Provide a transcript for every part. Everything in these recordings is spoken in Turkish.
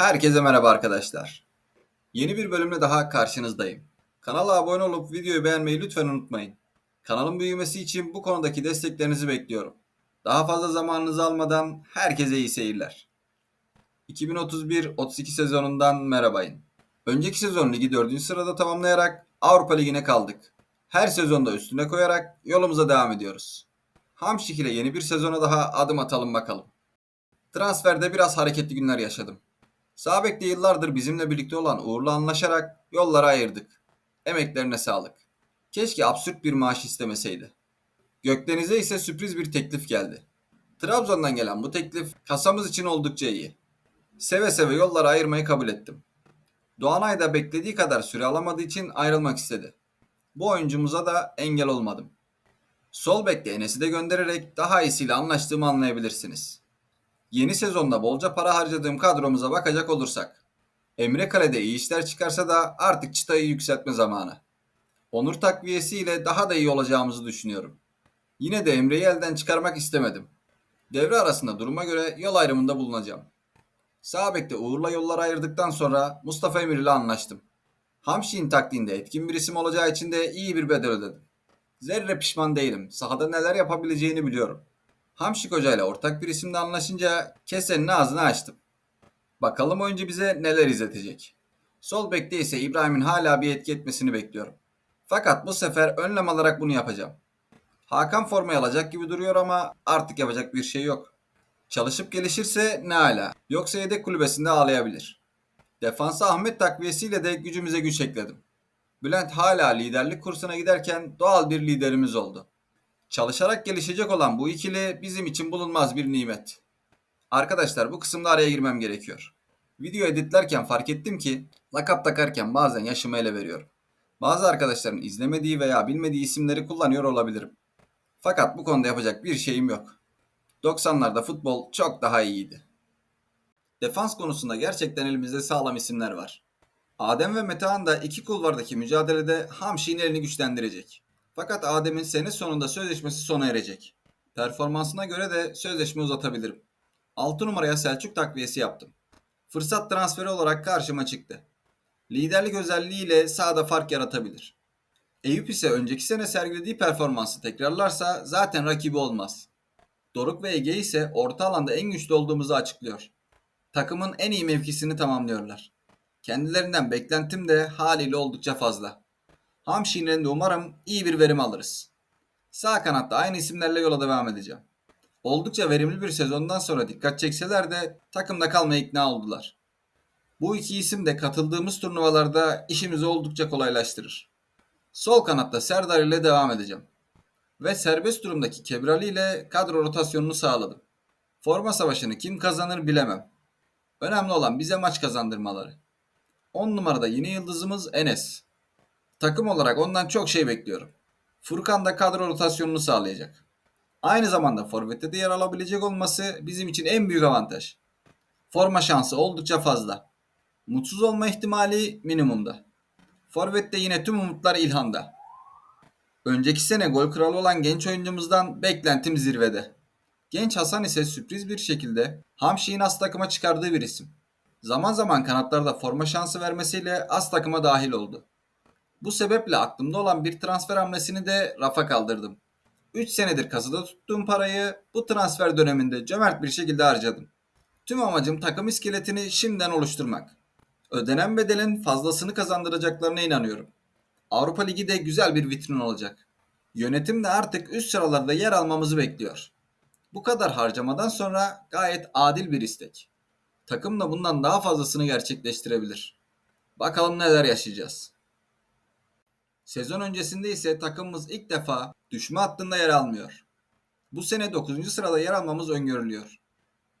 Herkese merhaba arkadaşlar. Yeni bir bölümle daha karşınızdayım. Kanala abone olup videoyu beğenmeyi lütfen unutmayın. Kanalın büyümesi için bu konudaki desteklerinizi bekliyorum. Daha fazla zamanınızı almadan herkese iyi seyirler. 2031-32 sezonundan merhabayın. Önceki sezon ligi 4. sırada tamamlayarak Avrupa Ligi'ne kaldık. Her sezonda üstüne koyarak yolumuza devam ediyoruz. Hamşik ile yeni bir sezona daha adım atalım bakalım. Transferde biraz hareketli günler yaşadım. Sabek'te yıllardır bizimle birlikte olan Uğur'la anlaşarak yollara ayırdık. Emeklerine sağlık. Keşke absürt bir maaş istemeseydi. Gökdeniz'e ise sürpriz bir teklif geldi. Trabzon'dan gelen bu teklif kasamız için oldukça iyi. Seve seve yollara ayırmayı kabul ettim. Doğanay da beklediği kadar süre alamadığı için ayrılmak istedi. Bu oyuncumuza da engel olmadım. Sol bekte Enes'i de göndererek daha iyisiyle anlaştığımı anlayabilirsiniz. Yeni sezonda bolca para harcadığım kadromuza bakacak olursak. Emre Kale'de iyi işler çıkarsa da artık çıtayı yükseltme zamanı. Onur takviyesiyle daha da iyi olacağımızı düşünüyorum. Yine de Emre'yi elden çıkarmak istemedim. Devre arasında duruma göre yol ayrımında bulunacağım. Sağ Uğur'la yollar ayırdıktan sonra Mustafa Emir ile anlaştım. Hamşik'in taktiğinde etkin bir isim olacağı için de iyi bir bedel ödedim. Zerre pişman değilim. Sahada neler yapabileceğini biliyorum. Hamşik Hoca ile ortak bir isimle anlaşınca kesenin ağzını açtım. Bakalım oyuncu bize neler izletecek. Sol bekte ise İbrahim'in hala bir etki etmesini bekliyorum. Fakat bu sefer önlem alarak bunu yapacağım. Hakan formayı alacak gibi duruyor ama artık yapacak bir şey yok. Çalışıp gelişirse ne ala. Yoksa yedek kulübesinde ağlayabilir. Defansa Ahmet takviyesiyle de gücümüze güç ekledim. Bülent hala liderlik kursuna giderken doğal bir liderimiz oldu. Çalışarak gelişecek olan bu ikili bizim için bulunmaz bir nimet. Arkadaşlar bu kısımda araya girmem gerekiyor. Video editlerken fark ettim ki lakap takarken bazen yaşımı ele veriyorum. Bazı arkadaşların izlemediği veya bilmediği isimleri kullanıyor olabilirim. Fakat bu konuda yapacak bir şeyim yok. 90'larda futbol çok daha iyiydi. Defans konusunda gerçekten elimizde sağlam isimler var. Adem ve Metehan da iki kulvardaki mücadelede Hamşik'in elini güçlendirecek. Fakat Adem'in sene sonunda sözleşmesi sona erecek. Performansına göre de sözleşme uzatabilirim. 6 numaraya Selçuk takviyesi yaptım. Fırsat transferi olarak karşıma çıktı. Liderlik özelliğiyle sahada fark yaratabilir. Eyüp ise önceki sene sergilediği performansı tekrarlarsa zaten rakibi olmaz. Doruk ve Ege ise orta alanda en güçlü olduğumuzu açıklıyor. Takımın en iyi mevkisini tamamlıyorlar. Kendilerinden beklentim de haliyle oldukça fazla. Hamşin'den de umarım iyi bir verim alırız. Sağ kanatta aynı isimlerle yola devam edeceğim. Oldukça verimli bir sezondan sonra dikkat çekseler de takımda kalmaya ikna oldular. Bu iki isim de katıldığımız turnuvalarda işimizi oldukça kolaylaştırır. Sol kanatta Serdar ile devam edeceğim. Ve serbest durumdaki Kebrali ile kadro rotasyonunu sağladım. Forma savaşını kim kazanır bilemem. Önemli olan bize maç kazandırmaları. 10 numarada yeni yıldızımız Enes. Takım olarak ondan çok şey bekliyorum. Furkan da kadro rotasyonunu sağlayacak. Aynı zamanda forvette de yer alabilecek olması bizim için en büyük avantaj. Forma şansı oldukça fazla. Mutsuz olma ihtimali minimumda. Forvette yine tüm umutlar İlhan'da. Önceki sene gol kralı olan genç oyuncumuzdan beklentim zirvede. Genç Hasan ise sürpriz bir şekilde Hamşik'in as takıma çıkardığı bir isim. Zaman zaman kanatlarda forma şansı vermesiyle as takıma dahil oldu. Bu sebeple aklımda olan bir transfer hamlesini de rafa kaldırdım. 3 senedir kasada tuttuğum parayı bu transfer döneminde cömert bir şekilde harcadım. Tüm amacım takım iskeletini şimdiden oluşturmak. Ödenen bedelin fazlasını kazandıracaklarına inanıyorum. Avrupa Ligi de güzel bir vitrin olacak. Yönetim de artık üst sıralarda yer almamızı bekliyor. Bu kadar harcamadan sonra gayet adil bir istek. Takım da bundan daha fazlasını gerçekleştirebilir. Bakalım neler yaşayacağız. Sezon öncesinde ise takımımız ilk defa düşme hattında yer almıyor. Bu sene 9. sırada yer almamız öngörülüyor.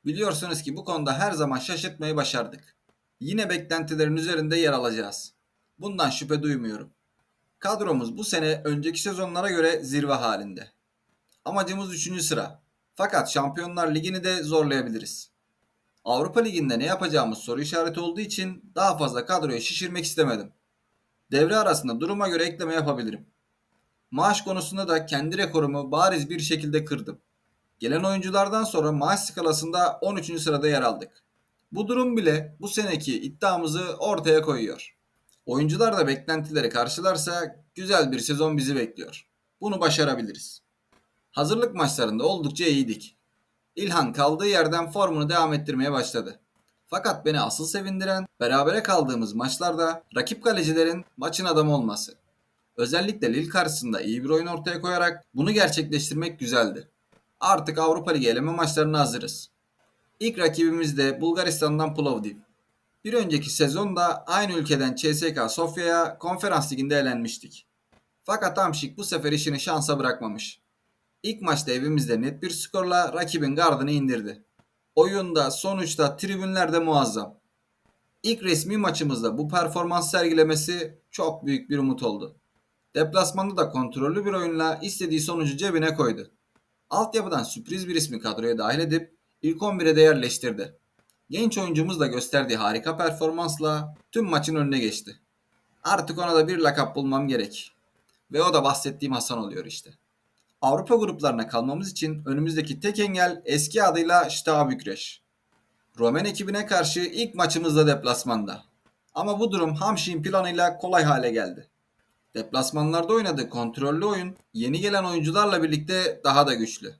Biliyorsunuz ki bu konuda her zaman şaşırtmayı başardık. Yine beklentilerin üzerinde yer alacağız. Bundan şüphe duymuyorum. Kadromuz bu sene önceki sezonlara göre zirve halinde. Amacımız 3. sıra. Fakat Şampiyonlar Ligi'ni de zorlayabiliriz. Avrupa Ligi'nde ne yapacağımız soru işareti olduğu için daha fazla kadroyu şişirmek istemedim. Devre arasında duruma göre ekleme yapabilirim. Maaş konusunda da kendi rekorumu bariz bir şekilde kırdım. Gelen oyunculardan sonra maaş skalasında 13. sırada yer aldık. Bu durum bile bu seneki iddiamızı ortaya koyuyor. Oyuncular da beklentileri karşılarsa güzel bir sezon bizi bekliyor. Bunu başarabiliriz. Hazırlık maçlarında oldukça iyiydik. İlhan kaldığı yerden formunu devam ettirmeye başladı. Fakat beni asıl sevindiren berabere kaldığımız maçlarda rakip kalecilerin maçın adamı olması. Özellikle Lille karşısında iyi bir oyun ortaya koyarak bunu gerçekleştirmek güzeldi. Artık Avrupa Ligi eleme maçlarına hazırız. İlk rakibimiz de Bulgaristan'dan Plovdiv. Bir önceki sezonda aynı ülkeden CSKA Sofya'ya konferans liginde elenmiştik. Fakat Hamşik bu sefer işini şansa bırakmamış. İlk maçta evimizde net bir skorla rakibin gardını indirdi. Oyunda, sonuçta, tribünler de muazzam. İlk resmi maçımızda bu performans sergilemesi çok büyük bir umut oldu. Deplasmanda da kontrollü bir oyunla istediği sonucu cebine koydu. Altyapıdan sürpriz bir ismi kadroya dahil edip ilk 11'e de yerleştirdi. Genç oyuncumuz da gösterdiği harika performansla tüm maçın önüne geçti. Artık ona da bir lakap bulmam gerek. Ve o da bahsettiğim Hasan oluyor işte. Avrupa gruplarına kalmamız için önümüzdeki tek engel eski adıyla Steaua Bükreş. Romen ekibine karşı ilk maçımızda deplasmanda. Ama bu durum Hamşik'in planıyla kolay hale geldi. Deplasmanlarda oynadığı kontrollü oyun yeni gelen oyuncularla birlikte daha da güçlü.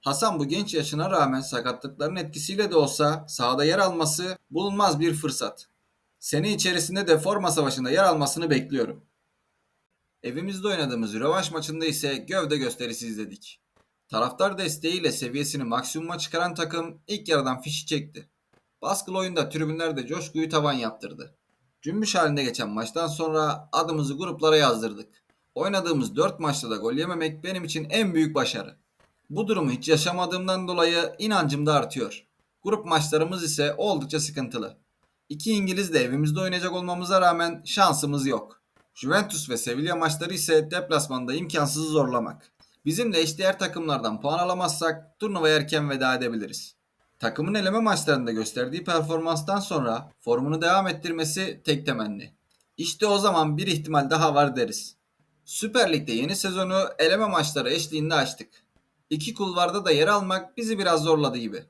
Hasan bu genç yaşına rağmen sakatlıkların etkisiyle de olsa sahada yer alması bulunmaz bir fırsat. Sene içerisinde de forma savaşında yer almasını bekliyorum. Evimizde oynadığımız rövanş maçında ise gövde gösterisi izledik. Taraftar desteğiyle seviyesini maksimuma çıkaran takım ilk yarıdan fişi çekti. Baskılı oyunda tribünlerde coşkuyu tavan yaptırdı. Cümbüş halinde geçen maçtan sonra adımızı gruplara yazdırdık. Oynadığımız 4 maçta da gol yememek benim için en büyük başarı. Bu durumu hiç yaşamadığımdan dolayı inancım da artıyor. Grup maçlarımız ise oldukça sıkıntılı. İki İngiliz de evimizde oynayacak olmamıza rağmen şansımız yok. Juventus ve Sevilla maçları ise deplasmanda imkansızı zorlamak. Bizimle eşdeğer takımlardan puan alamazsak turnuvaya erken veda edebiliriz. Takımın eleme maçlarında gösterdiği performanstan sonra formunu devam ettirmesi tek temenni. İşte o zaman bir ihtimal daha var deriz. Süper Lig'de yeni sezonu eleme maçları eşliğinde açtık. İki kulvarda da yer almak bizi biraz zorladı gibi.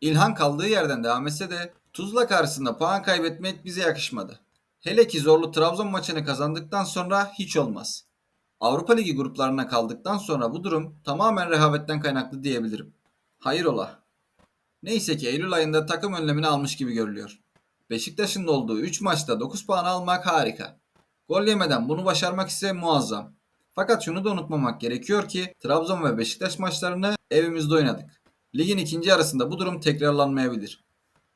İlhan kaldığı yerden devam etse de Tuzla karşısında puan kaybetmek bize yakışmadı. Hele ki zorlu Trabzon maçını kazandıktan sonra hiç olmaz. Avrupa Ligi gruplarına kaldıktan sonra bu durum tamamen rehavetten kaynaklı diyebilirim. Hayrola. Neyse ki Eylül ayında takım önlemini almış gibi görülüyor. Beşiktaş'ın olduğu 3 maçta 9 puan almak harika. Gol yemeden bunu başarmak ise muazzam. Fakat şunu da unutmamak gerekiyor ki Trabzon ve Beşiktaş maçlarını evimizde oynadık. Ligin ikinci yarısında bu durum tekrarlanmayabilir.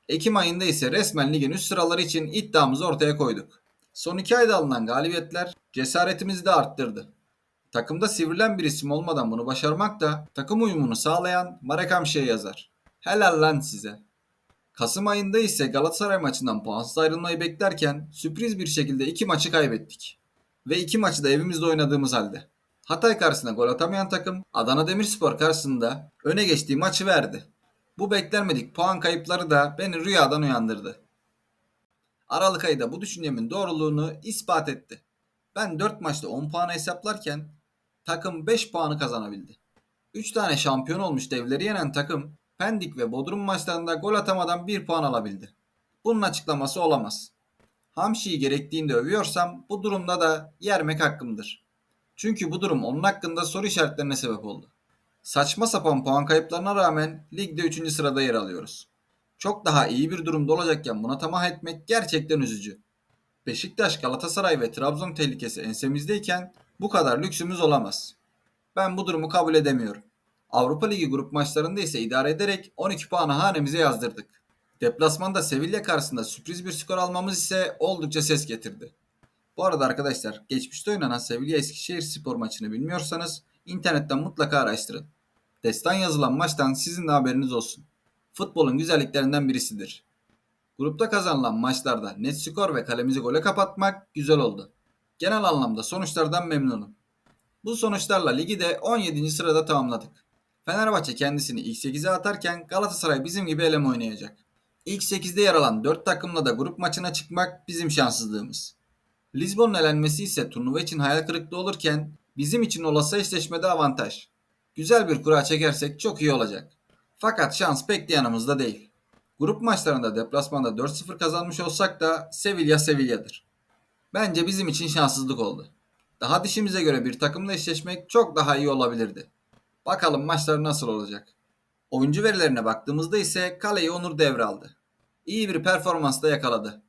Ekim ayında ise resmen ligin üst sıraları için iddiamızı ortaya koyduk. Son iki ayda alınan galibiyetler cesaretimizi de arttırdı. Takımda sivrilen bir isim olmadan bunu başarmak da takım uyumunu sağlayan Marek Hamşik'e yazar. Helal lan size. Kasım ayında ise Galatasaray maçından puansız ayrılmayı beklerken sürpriz bir şekilde iki maçı kaybettik. Ve iki maçı da evimizde oynadığımız halde. Hatay karşısında gol atamayan takım Adana Demirspor karşısında öne geçtiği maçı verdi. Bu beklenmedik puan kayıpları da beni rüyadan uyandırdı. Aralık ayında bu düşüncemin doğruluğunu ispat etti. Ben 4 maçta 10 puanı hesaplarken takım 5 puanı kazanabildi. 3 tane şampiyon olmuş devleri yenen takım Pendik ve Bodrum maçlarında gol atamadan 1 puan alabildi. Bunun açıklaması olamaz. Hamşi'yi gerektiğinde övüyorsam bu durumda da yermek hakkımdır. Çünkü bu durum onun hakkında soru işaretlerine sebep oldu. Saçma sapan puan kayıplarına rağmen ligde 3. sırada yer alıyoruz. Çok daha iyi bir durumda olacakken buna tamah etmek gerçekten üzücü. Beşiktaş, Galatasaray ve Trabzon tehlikesi ensemizdeyken bu kadar lüksümüz olamaz. Ben bu durumu kabul edemiyorum. Avrupa Ligi grup maçlarında ise idare ederek 12 puanı hanemize yazdırdık. Deplasmanda Sevilla karşısında sürpriz bir skor almamız ise oldukça ses getirdi. Bu arada arkadaşlar geçmişte oynanan Sevilla Eskişehir spor maçını bilmiyorsanız internetten mutlaka araştırın. Destan yazılan maçtan sizin de haberiniz olsun. Futbolun güzelliklerinden birisidir. Grupta kazanılan maçlarda net skor ve kalemizi gole kapatmak güzel oldu. Genel anlamda sonuçlardan memnunum. Bu sonuçlarla ligi de 17. sırada tamamladık. Fenerbahçe kendisini ilk 8'e atarken Galatasaray bizim gibi eleme oynayacak. İlk 8'de yer alan 4 takımla da grup maçına çıkmak bizim şanssızlığımız. Lisbon'un elenmesi ise turnuva için hayal kırıklığı olurken bizim için olası eşleşmede avantaj. Güzel bir kura çekersek çok iyi olacak. Fakat şans pek de yanımızda değil. Grup maçlarında deplasmanda 4-0 kazanmış olsak da Sevilla Sevilla'dır. Bence bizim için şanssızlık oldu. Daha dişimize göre bir takımla eşleşmek çok daha iyi olabilirdi. Bakalım maçlar nasıl olacak. Oyuncu verilerine baktığımızda ise kaleyi Onur devraldı. İyi bir performans da yakaladı.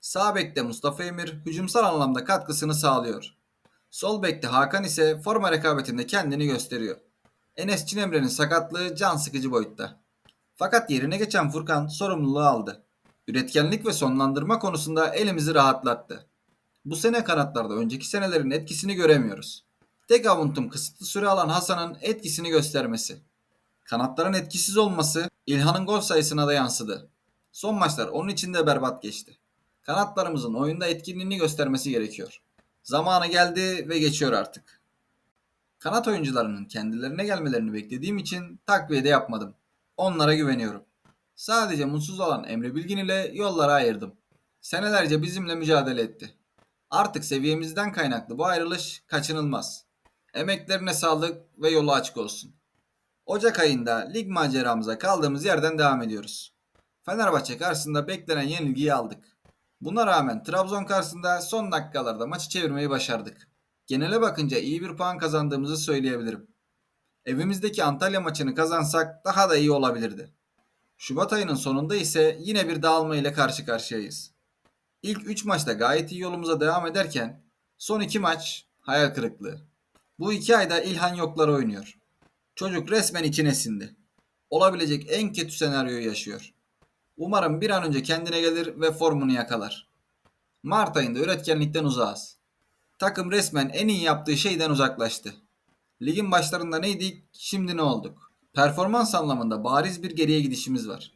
Sağ bekte Mustafa Emir hücumsal anlamda katkısını sağlıyor. Sol bekte Hakan ise forma rekabetinde kendini gösteriyor. Enes Cinemre'nin sakatlığı can sıkıcı boyutta. Fakat yerine geçen Furkan sorumluluğu aldı. Üretkenlik ve sonlandırma konusunda elimizi rahatlattı. Bu sene kanatlarda önceki senelerin etkisini göremiyoruz. Tek avuntum kısıtlı süre alan Hasan'ın etkisini göstermesi. Kanatların etkisiz olması İlhan'ın gol sayısına da yansıdı. Son maçlar onun için de berbat geçti. Kanatlarımızın oyunda etkinliğini göstermesi gerekiyor. Zamanı geldi ve geçiyor artık. Kanat oyuncularının kendilerine gelmelerini beklediğim için takviye de yapmadım. Onlara güveniyorum. Sadece mutsuz olan Emre Bilgin ile yollara ayırdım. Senelerce bizimle mücadele etti. Artık seviyemizden kaynaklı bu ayrılış kaçınılmaz. Emeklerine sağlık ve yolu açık olsun. Ocak ayında lig maceramıza kaldığımız yerden devam ediyoruz. Fenerbahçe karşısında beklenen yenilgiyi aldık. Buna rağmen Trabzon karşısında son dakikalarda maçı çevirmeyi başardık. Genele bakınca iyi bir puan kazandığımızı söyleyebilirim. Evimizdeki Antalya maçını kazansak daha da iyi olabilirdi. Şubat ayının sonunda ise yine bir dağılma ile karşı karşıyayız. İlk 3 maçta gayet iyi yolumuza devam ederken son 2 maç hayal kırıklığı. Bu 2 ayda İlhan yoklar oynuyor. Çocuk resmen içine sindi. Olabilecek en kötü senaryoyu yaşıyor. Umarım bir an önce kendine gelir ve formunu yakalar. Mart ayında üretkenlikten uzağız. Takım resmen en iyi yaptığı şeyden uzaklaştı. Ligin başlarında neydik, şimdi ne olduk? Performans anlamında bariz bir geriye gidişimiz var.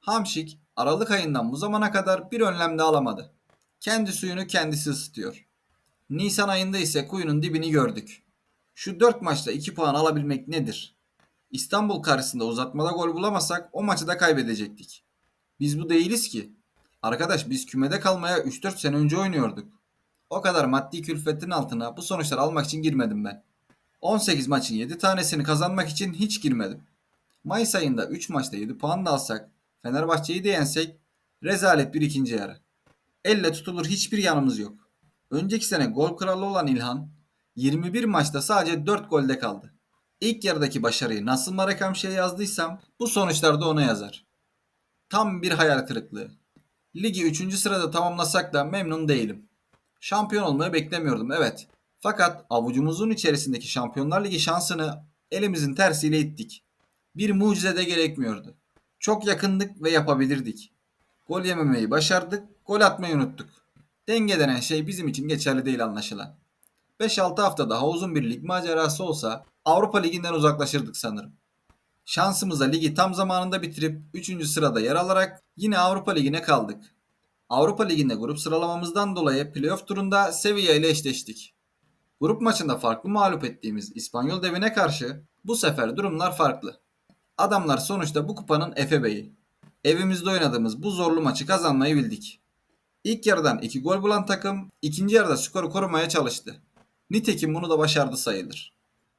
Hamşik Aralık ayından bu zamana kadar bir önlem de alamadı. Kendi suyunu kendisi ısıtıyor. Nisan ayında ise kuyunun dibini gördük. Şu 4 maçta 2 puan alabilmek nedir? İstanbul karşısında uzatmada gol bulamasak o maçı da kaybedecektik. Biz bu değiliz ki. Arkadaş biz kümede kalmaya 3-4 sene önce oynuyorduk. O kadar maddi külfetin altına bu sonuçları almak için girmedim ben. 18 maçın 7 tanesini kazanmak için hiç girmedim. Mayıs ayında 3 maçta 7 puan da alsak, Fenerbahçe'yi de yensek rezalet bir ikinci yarı. Elle tutulur hiçbir yanımız yok. Önceki sene gol kralı olan İlhan 21 maçta sadece 4 golde kaldı. İlk yarıdaki başarıyı nasıl Marekam şey yazdıysam bu sonuçlarda ona yazar. Tam bir hayal kırıklığı. Ligi 3. sırada tamamlasak da memnun değilim. Şampiyon olmayı beklemiyordum evet. Fakat avucumuzun içerisindeki Şampiyonlar Ligi şansını elimizin tersiyle ittik. Bir mucize de gerekmiyordu. Çok yakındık ve yapabilirdik. Gol yememeyi başardık, gol atmayı unuttuk. Denge denen şey bizim için geçerli değil anlaşılan. 5-6 hafta daha uzun bir lig macerası olsa Avrupa Ligi'nden uzaklaşırdık sanırım. Şansımıza ligi tam zamanında bitirip 3. sırada yer alarak yine Avrupa Ligi'ne kaldık. Avrupa Ligi'nde grup sıralamamızdan dolayı playoff turunda Sevilla ile eşleştik. Grup maçında farklı mağlup ettiğimiz İspanyol devine karşı bu sefer durumlar farklı. Adamlar sonuçta bu kupanın efebeyi. Evimizde oynadığımız bu zorlu maçı kazanmayı bildik. İlk yarıdan 2 gol bulan takım ikinci yarıda skoru korumaya çalıştı. Nitekim bunu da başardı sayılır.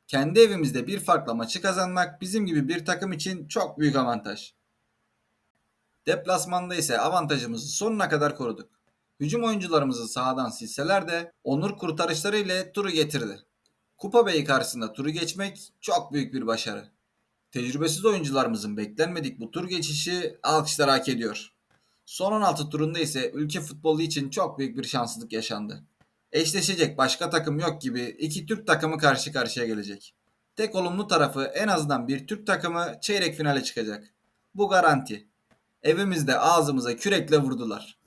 Kendi evimizde bir farkla maçı kazanmak bizim gibi bir takım için çok büyük avantaj. Deplasmanda ise avantajımızı sonuna kadar koruduk. Hücum oyuncularımızı sahadan silseler de Onur kurtarışları ile turu getirdi. Kupa Bey'i karşısında turu geçmek çok büyük bir başarı. Tecrübesiz oyuncularımızın beklenmedik bu tur geçişi alkışlar hak ediyor. Son 16 turunda ise ülke futbolu için çok büyük bir şanssızlık yaşandı. Eşleşecek başka takım yok gibi iki Türk takımı karşı karşıya gelecek. Tek olumlu tarafı en azından bir Türk takımı çeyrek finale çıkacak. Bu garanti. Evimizde ağzımıza kürekle vurdular.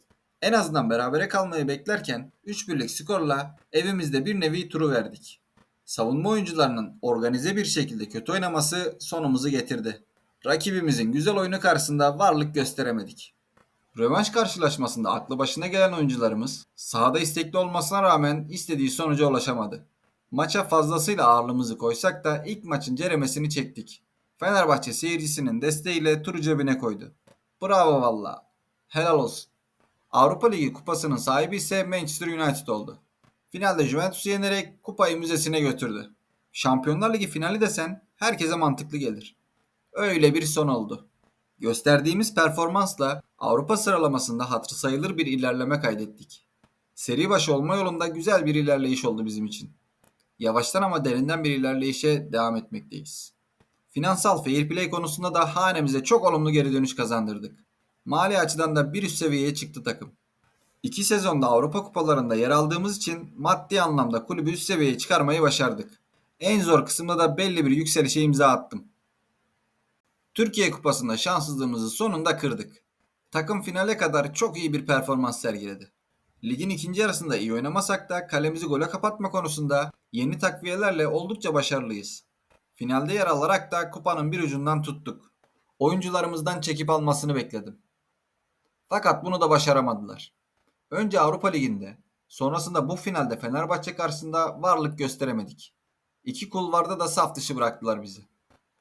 En azından berabere kalmayı beklerken 3 birlik skorla evimizde bir nevi turu verdik. Savunma oyuncularının organize bir şekilde kötü oynaması sonumuzu getirdi. Rakibimizin güzel oyunu karşısında varlık gösteremedik. Rövanş karşılaşmasında aklı başına gelen oyuncularımız sahada istekli olmasına rağmen istediği sonuca ulaşamadı. Maça fazlasıyla ağırlığımızı koysak da ilk maçın ceremesini çektik. Fenerbahçe seyircisinin desteğiyle turu cebine koydu. Bravo valla. Helal olsun. Avrupa Ligi kupasının sahibi ise Manchester United oldu. Finalde Juventus'u yenerek kupayı müzesine götürdü. Şampiyonlar Ligi finali desen herkese mantıklı gelir. Öyle bir son oldu. Gösterdiğimiz performansla Avrupa sıralamasında hatırı sayılır bir ilerleme kaydettik. Seri başı olma yolunda güzel bir ilerleyiş oldu bizim için. Yavaştan ama derinden bir ilerleyişe devam etmekteyiz. Finansal fair play konusunda da hanemize çok olumlu geri dönüş kazandırdık. Mali açıdan da bir üst seviyeye çıktı takım. İki sezonda Avrupa kupalarında yer aldığımız için maddi anlamda kulübü üst seviyeye çıkarmayı başardık. En zor kısımda da belli bir yükselişe imza attım. Türkiye Kupası'nda şanssızlığımızı sonunda kırdık. Takım finale kadar çok iyi bir performans sergiledi. Ligin ikinci yarısında iyi oynamasak da kalemizi gole kapatma konusunda yeni takviyelerle oldukça başarılıyız. Finalde yer alarak da kupanın bir ucundan tuttuk. Oyuncularımızdan çekip almasını bekledim. Fakat bunu da başaramadılar. Önce Avrupa Ligi'nde, sonrasında bu finalde Fenerbahçe karşısında varlık gösteremedik. İki kulvarda da saf dışı bıraktılar bizi.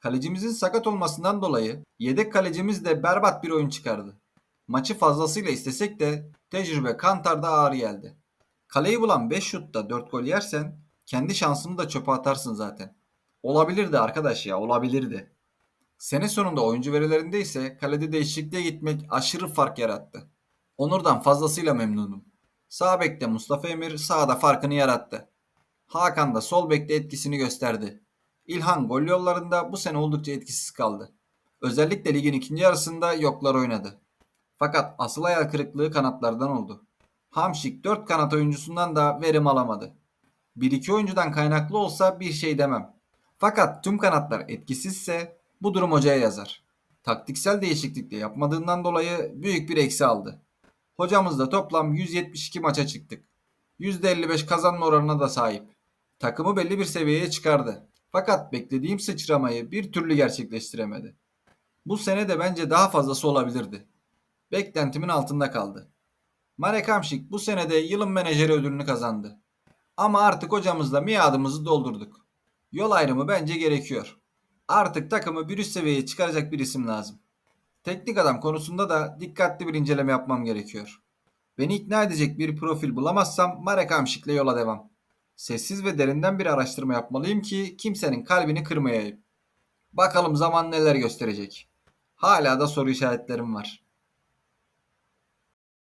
Kalecimizin sakat olmasından dolayı yedek kalecimiz de berbat bir oyun çıkardı. Maçı fazlasıyla istesek de tecrübe Kantar'da ağır geldi. Kaleyi bulan 5 şutta 4 gol yersen kendi şansını da çöpe atarsın zaten. Olabilirdi arkadaş ya olabilirdi. Sene sonunda oyuncu verilerinde ise kalede değişikliğe gitmek aşırı fark yarattı. Onur'dan fazlasıyla memnunum. Sağ bekte Mustafa Emir sağda farkını yarattı. Hakan da sol bekte etkisini gösterdi. İlhan gol yollarında bu sene oldukça etkisiz kaldı. Özellikle ligin ikinci yarısında yoklar oynadı. Fakat asıl hayal kırıklığı kanatlardan oldu. Hamşik 4 kanat oyuncusundan da verim alamadı. 1-2 oyuncudan kaynaklı olsa bir şey demem. Fakat tüm kanatlar etkisizse bu durum hocaya yazar. Taktiksel değişiklikle yapmadığından dolayı büyük bir eksi aldı. Hocamızla toplam 172 maça çıktık. %55 kazanma oranına da sahip. Takımı belli bir seviyeye çıkardı. Fakat beklediğim sıçramayı bir türlü gerçekleştiremedi. Bu sene de bence daha fazlası olabilirdi. Beklentimin altında kaldı. Marek Hamšík bu sene de yılın menajeri ödülünü kazandı. Ama artık hocamızla miadımızı doldurduk. Yol ayrımı bence gerekiyor. Artık takımı bir üst seviyeye çıkaracak bir isim lazım. Teknik adam konusunda da dikkatli bir inceleme yapmam gerekiyor. Beni ikna edecek bir profil bulamazsam Marek Hamšík'le yola devam. Sessiz ve derinden bir araştırma yapmalıyım ki kimsenin kalbini kırmayayım. Bakalım zaman neler gösterecek. Hala da soru işaretlerim var.